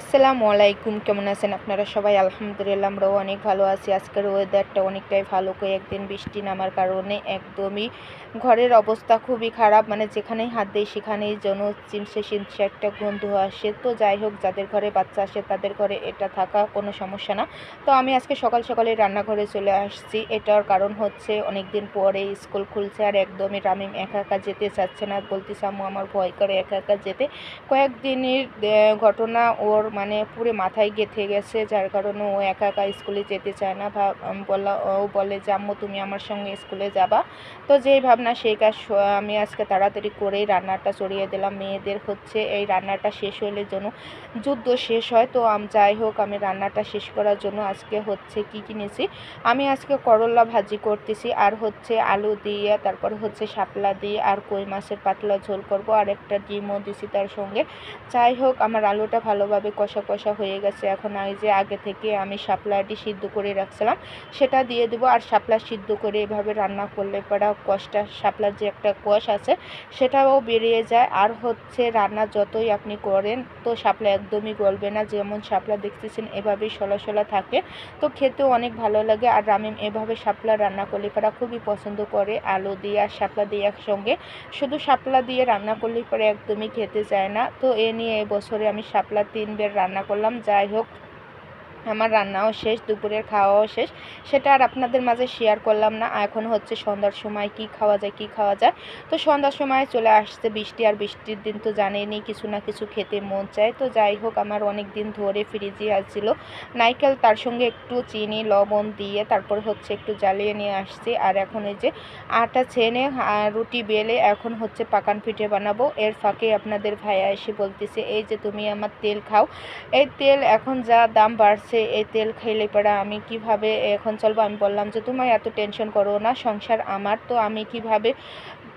আসসালামু আলাইকুম, কেমন আছেন আপনারা সবাই? আলহামদুলিল্লাহ, আমরাও অনেক ভালো আছি। আজকের ওয়েদারটা অনেকটাই ভালো কয়েকদিন বৃষ্টি নামার কারণে একদমই ঘরের অবস্থা খুবই খারাপ। মানে যেখানেই হাত দেয় সেখানেই যেন চিমসে চিমসে একটা গন্ধ আসে। তো যাই হোক, যাদের ঘরে বাচ্চা আসে তাদের ঘরে এটা থাকা কোনো সমস্যা না। তো আমি আজকে সকাল সকালে রান্নাঘরে চলে আসছি। এটার কারণ হচ্ছে অনেক দিন পরে স্কুল খুলছে আর একদমই রামিম একা একা যেতে চাচ্ছে না। বলতেছে, আম্মু, আমার ভয় করে একা একা যেতে। কয়েকদিনের ঘটনা ওর মানে পুরো মাথায় গেঁথে গেছে, যার কারণে ও একা একা স্কুলে যেতে চায় না। ভাব বললা ও বলে যে, আম্মু, তুমি আমার সঙ্গে স্কুলে যাবা। তো যেই ভাবনা, সেই কাজ আমি আজকে তাড়াতাড়ি করেই রান্নাটা চড়িয়ে দিলাম। মেয়েদের হচ্ছে এই রান্নাটা শেষ হলে যেন যুদ্ধ শেষ হয়। তো আম যাই হোক, আমি রান্নাটা শেষ করার জন্য আজকে হচ্ছে কি কিনেছি? আমি আজকে করলা ভাজি করতেছি। আর হচ্ছে আলু দিয়ে, তারপরে হচ্ছে শাপলা দিয়ে, আর কই মাছের পাতলা ঝোল করব। আর একটা ডিমও দিছি তার সঙ্গে। যাই হোক, আমার আলুটা ভালোভাবে কষা কষা হয়ে গেছে। এখন এই যে আগে থেকে আমি শাপলাটি সিদ্ধ করে রাখছিলাম, সেটা দিয়ে দেবো। আর শাপলা সিদ্ধ করে এভাবে রান্না করলে পরা কষটা, শাপলার যে একটা কষ আছে, সেটাও বেরিয়ে যায়। আর হচ্ছে রান্না যতই আপনি করেন, তো শাপলা একদমই গলবে না। যেমন শাপলা দেখতেছেন, এভাবেই সলা সলা থাকে। তো খেতেও অনেক ভালো লাগে। আর রামিম এভাবে শাপলা রান্না করলে পরা খুবই পছন্দ করে। আলু দিয়ে আর শাপলা দিয়ে একসঙ্গে। শুধু শাপলা দিয়ে রান্না করলে পরে একদমই খেতে চায় না। তো এ নিয়ে এবছরে আমি শাপলা তিন রান্না করলাম যাই হোক। আমার রান্নাও শেষ, দুপুরের খাওয়াও শেষ। সেটা আর আপনাদের মাঝে শেয়ার করলাম না। এখন হচ্ছে সন্ধ্যার সময় কি খাওয়া যায়, কি খাওয়া যায়। তো সন্ধ্যার সময় চলে আসছে বৃষ্টি, আর বৃষ্টির দিন তো জানেনই, কিছু না কিছু খেতে মন চায়। তো যাই হোক, আমার অনেক দিন ধরে ফ্রিজে আসছিল নাইকেল তার সঙ্গে একটু চিনি, লবণ দিয়ে তারপর হচ্ছে একটু জ্বালিয়ে নিয়ে আসছি। আর এখন এই যে আটা ছেনে রুটি বেলে এখন হচ্ছে পাকান পিঠে বানাবো। এর ফাঁকে আপনাদের ভাইয়া এসে বলতেছে, এই যে তুমি আমার তেল খাও। এই তেল এখন যা দাম বাড়ছে এই তেল খাইলে পরে আমি কীভাবে এখন চলবো? আমি বললাম যে তোমার এত টেনশন করো না, সংসার আমার, তো আমি কীভাবে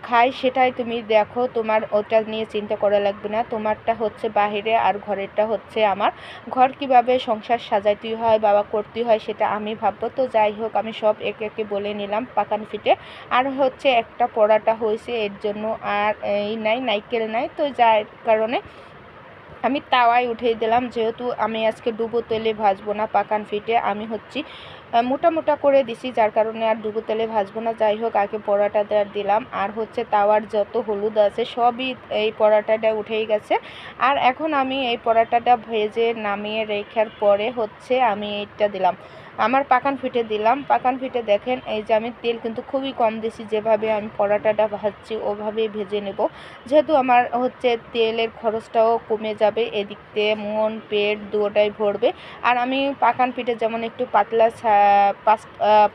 খাই সেটাই তুমি দেখো। তোমার ওটা নিয়ে চিন্তা করা লাগবে না। তোমারটা হচ্ছে বাহিরে আর ঘরেরটা হচ্ছে আমার। ঘর কীভাবে সংসার সাজাইতে হয়, বাবা করতে হয় সেটা আমি ভাববো। তো যাই হোক, আমি সব একে একে বলে নিলাম পাকান ফিটে। আর হচ্ছে একটা পড়াটা হয়েছে, এর জন্য আর এই নাই, নাইকেল নাই। তো যার কারণে আমি তাওয়ায় উঠিয়ে দিলাম, যেহেতু আমি আজকে ডুবো তেলে ভাজবো না, পাকান ফিটে আমি হচ্ছি মোটা মোটা করে দিছি, যার কারণে আর ডুবো তেলে ভাজবো না। যাই হোক, আগে পরোটাটা দিলাম, আর হচ্ছে তাওয়ার যত হলুদ আছে, সবই এই পরোটাটা উঠেই গেছে। আর এখন আমি এই পরোটাটা ভেজে নামিয়ে রেখার পরে হচ্ছে আমি এইটা দিলাম। আমার পাকান ফিটে দিলাম। পাকান ফিটে দেখেন, এই যে আমি তেল কিন্তু খুবই কম দিছি, যেভাবে আমি পরোটাটা ভাজছি, ওভাবেই ভেজে নেব। যেহেতু আমার হচ্ছে তেলের খরচটাও কমে যাবে, এদিক দিয়ে মন, পেট দুটোটাই ভরবে। আর আমি পাকান পিঠে যেমন একটু পাতলা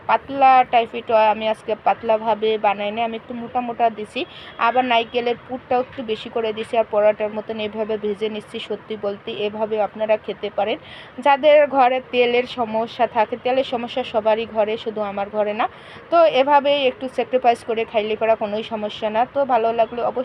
পাতলা টাইপের আমি আজকে পাতলাভাবে বানাই নি আমি একটু মোটা মোটা দিছি। আবার নাইকেলের পুরটাও একটু বেশি করে দিছি আর পরোটার মতন এভাবে ভেজে নিচ্ছি, সত্যি বলতে এভাবে আপনারা খেতে পারেন। যাদের ঘরে তেলের সমস্যা থাকে তেলের সমস্যা সবারই ঘরে, শুধু আমার ঘরে না। তো এভাবেই একটু স্যাক্রিফাইস করে খাইলে পড়া কোনোই সমস্যা না। তো ভালো লাগলে অবশ্যই